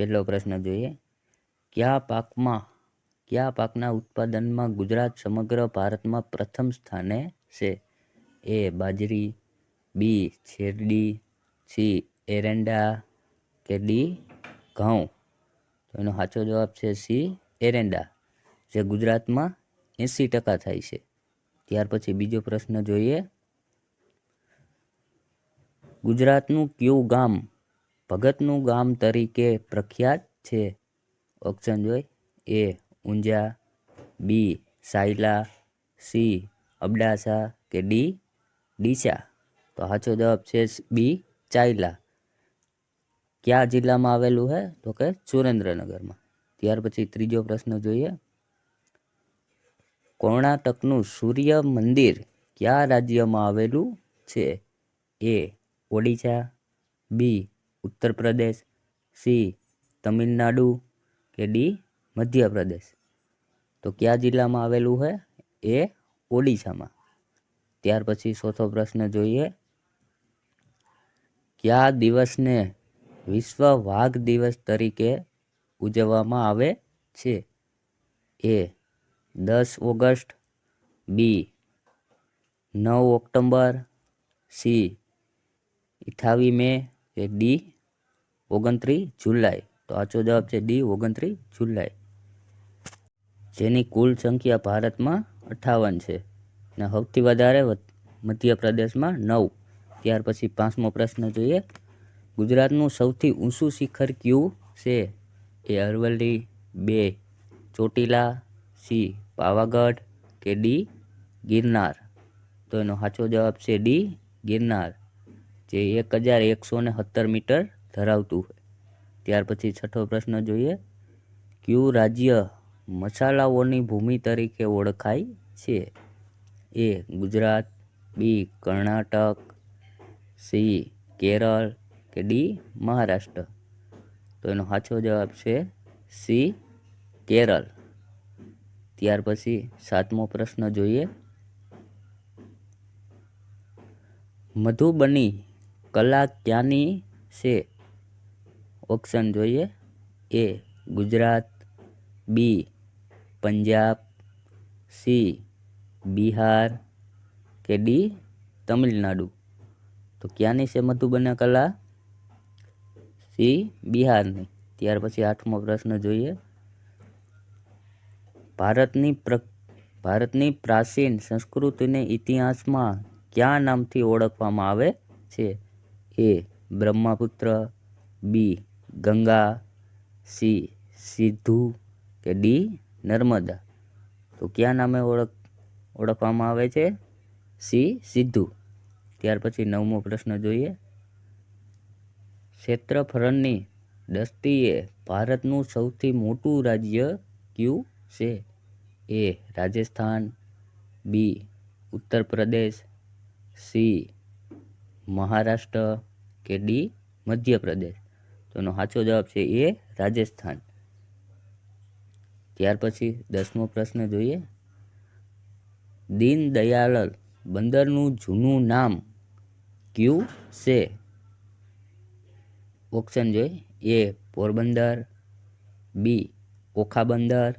પહેલો પ્રશ્ન જોઈએ. કયા પાકમાં, કયા પાકના ઉત્પાદનમાં ગુજરાત સમગ્ર ભારતમાં પ્રથમ સ્થાને છે? એ બાજરી, બી શેરડી, સી એરંડા કે ડી ઘઉં? તો એનો સાચો જવાબ છે સી એરંડા, જે ગુજરાતમાં એંસી ટકા થાય છે. ત્યાર પછી બીજો પ્રશ્ન જોઈએ. ગુજરાતનું કયું ગામ ભગતનું ગામ તરીકે પ્રખ્યાત છે. ઓપ્શન જોઈ A Unjha, B Sayla, C Abdasa કે ડી ડીસા. તો સાચો જવાબ છે બી ચાયલા. કયા જિલ્લામાં આવેલું છે તો કે સુરેન્દ્રનગરમાં. ત્યાર પછી ત્રીજો પ્રશ્ન જોઈએ. કર્ણાટકનું સૂર્ય મંદિર કયા રાજ્યમાં આવેલું છે? એ ઓડિશા, બી ઉત્તર પ્રદેશ, સી, તમિલનાડુ કે ડી, મધ્યપ્રદેશ. તો કયા જિલ્લામાં આવેલું છે એ ઓડિશામાં. ત્યાર પછી ચોથો પ્રશ્ન જોઈએ. કયા દિવસને વિશ્વ વાઘ દિવસ તરીકે ઉજવવામાં આવે છે? એ, દસ ઓગસ્ટ, બી, નવ ઓક્ટોબર, સી અઠાવીસ મે કે ડી ઓગણત્રીસ જુલાઈ. તો આચો જવાબ છે ડી ઓગણત્રીસ જુલાઈ. જેની કુલ સંખ્યા ભારતમાં અઠાવન છે અને સૌથી વધારે મધ્યપ્રદેશમાં નવ. ત્યાર પછી પાંચમો પ્રશ્ન જોઈએ. ગુજરાતનું સૌથી ઊંચું શિખર કયું છે? એ અરવલ્લી, બે ચોટીલા, સી પાવાગઢ કે ડી ગિરનાર? તો એનો સાચો જવાબ છે ડી ગિરનાર. જે એક હજાર એકસો ને સત્તર મીટર ધરાવતું હોય. ત્યાર પછી છઠ્ઠો પ્રશ્ન જોઈએ. કયું રાજ્ય મસાલાઓની ભૂમિ તરીકે ઓળખાય છે? A Gujarat, B Karnataka, C Kerala કે ડી મહારાષ્ટ્ર? તો એનો સાચો જવાબ છે સી કેરળ. ત્યાર પછી સાતમો પ્રશ્ન જોઈએ. મધુબની કલા ક્યાંની છે. ઓપ્શન જોઈએ. A Gujarat, B Punjab, C Bihar કે ડી તમિલનાડુ. તો ક્યાંની છે મધુબના કલા? સી બિહારની. ત્યાર પછી આઠમો પ્રશ્ન જોઈએ. ભારતની પ્ર ભારતની પ્રાચીન સંસ્કૃતિને ઇતિહાસમાં કયા નામથી ઓળખવામાં આવે છે? A Brahmaputra, B Ganga, C Sidhu કે ડી નર્મદા. તો કયા નામે ઓળખ, ઓળખવામાં આવે છે? સી સિદ્ધુ. ત્યાર પછી નવમો પ્રશ્ન જોઈએ. ક્ષેત્રફળની દ્રષ્ટિએ ભારતનું સૌથી મોટું રાજ્ય કયું છે? એ રાજસ્થાન, બી ઉત્તર પ્રદેશ સી મહારાષ્ટ્ર કે ડી મધ્યપ્રદેશ? તો એનો સાચો જવાબ છે એ રાજસ્થાન. ત્યાર પછી દસમો પ્રશ્ન જોઈએ. દીનદયાળ બંદરનું જૂનું નામ કયું છે? ઓપ્શન જોઈએ. એ પોરબંદર, બી ઓખા બંદર,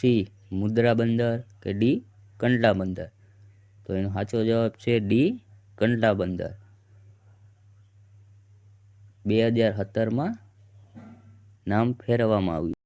સી મુદ્રા બંદર કે ડી કંડલા બંદર? તો એનો સાચો જવાબ છે ડી કંડલા બંદર. બે હજાર સત્તરમાં નામ ફેરવવામાં આવ્યું.